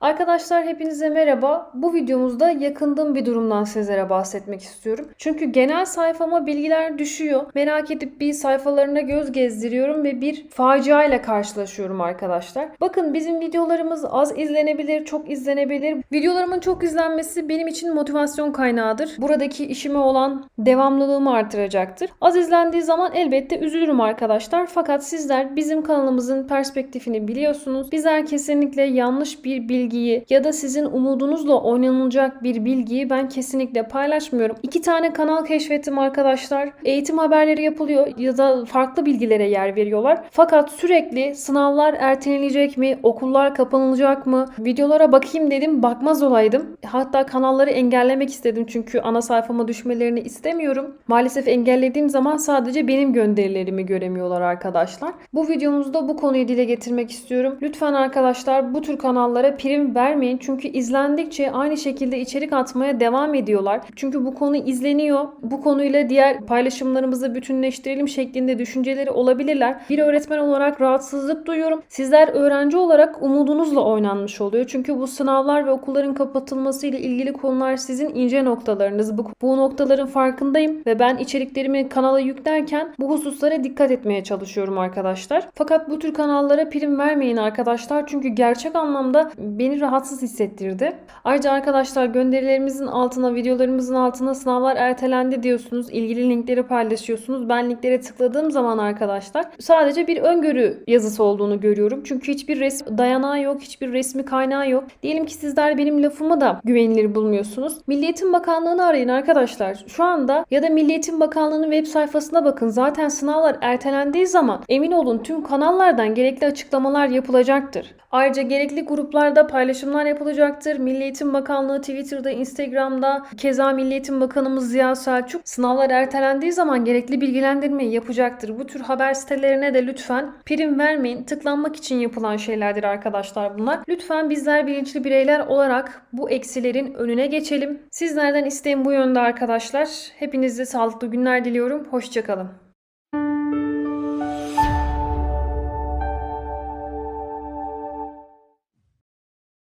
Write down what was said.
Arkadaşlar hepinize merhaba. Bu videomuzda yakındığım bir durumdan sizlere bahsetmek istiyorum. Çünkü genel sayfama bilgiler düşüyor. Merak edip bir sayfalarına göz gezdiriyorum ve bir facia ile karşılaşıyorum arkadaşlar. Bakın bizim videolarımız az izlenebilir, çok izlenebilir. Videolarımın çok izlenmesi benim için motivasyon kaynağıdır. Buradaki işime olan devamlılığımı artıracaktır. Az izlendiği zaman elbette üzülürüm arkadaşlar. Fakat sizler bizim kanalımızın perspektifini biliyorsunuz. Bizler kesinlikle yanlış bir bilgiyi ya da sizin umudunuzla oynanılacak bir bilgiyi ben kesinlikle paylaşmıyorum. İki tane kanal keşfettim arkadaşlar. Eğitim haberleri yapılıyor ya da farklı bilgilere yer veriyorlar. Fakat sürekli sınavlar ertelenecek mi, okullar kapanılacak mı? Videolara bakayım dedim, bakmaz olaydım. Hatta kanalları engellemek istedim çünkü ana sayfama düşmelerini istemiyorum. Maalesef engellediğim zaman sadece benim gönderilerimi göremiyorlar arkadaşlar. Bu videomuzda bu konuyu dile getirmek istiyorum. Lütfen arkadaşlar bu tür kanallara prim vermeyin. Çünkü izlendikçe aynı şekilde içerik atmaya devam ediyorlar. Çünkü bu konu izleniyor. Bu konuyla diğer paylaşımlarımızı bütünleştirelim şeklinde düşünceleri olabilirler. Bir öğretmen olarak rahatsızlık duyuyorum. Sizler öğrenci olarak umudunuzla oynanmış oluyor. Çünkü bu sınavlar ve okulların kapatılması ile ilgili konular sizin ince noktalarınız. Bu, bu noktaların farkındayım ve ben içeriklerimi kanala yüklerken bu hususlara dikkat etmeye çalışıyorum arkadaşlar. Fakat bu tür kanallara prim vermeyin arkadaşlar. Çünkü gerçek anlamda beni rahatsız hissettirdi. Ayrıca arkadaşlar gönderilerimizin altına, videolarımızın altına sınavlar ertelendi diyorsunuz. İlgili linkleri paylaşıyorsunuz. Ben linklere tıkladığım zaman arkadaşlar sadece bir öngörü yazısı olduğunu görüyorum. Çünkü hiçbir resmi dayanağı yok, hiçbir resmi kaynağı yok. Diyelim ki sizler benim lafımı da güvenilir bulmuyorsunuz. Milli Eğitim Bakanlığı'nı arayın arkadaşlar. Şu anda ya da Milli Eğitim Bakanlığı'nın web sayfasına bakın. Zaten sınavlar ertelendiği zaman emin olun tüm kanallardan gerekli açıklamalar yapılacaktır. Ayrıca gerekli gruplarda paylaşımlar yapılacaktır. Milli Eğitim Bakanlığı Twitter'da, Instagram'da, keza Milli Eğitim Bakanımız Ziya Selçuk sınavlar ertelendiği zaman gerekli bilgilendirmeyi yapacaktır. Bu tür haber sitelerine de lütfen prim vermeyin. Tıklanmak için yapılan şeylerdir arkadaşlar bunlar. Lütfen bizler bilinçli bireyler olarak bu eksilerin önüne geçelim. Sizlerden isteğim bu yönde arkadaşlar. Hepinize sağlıklı günler diliyorum. Hoşçakalın.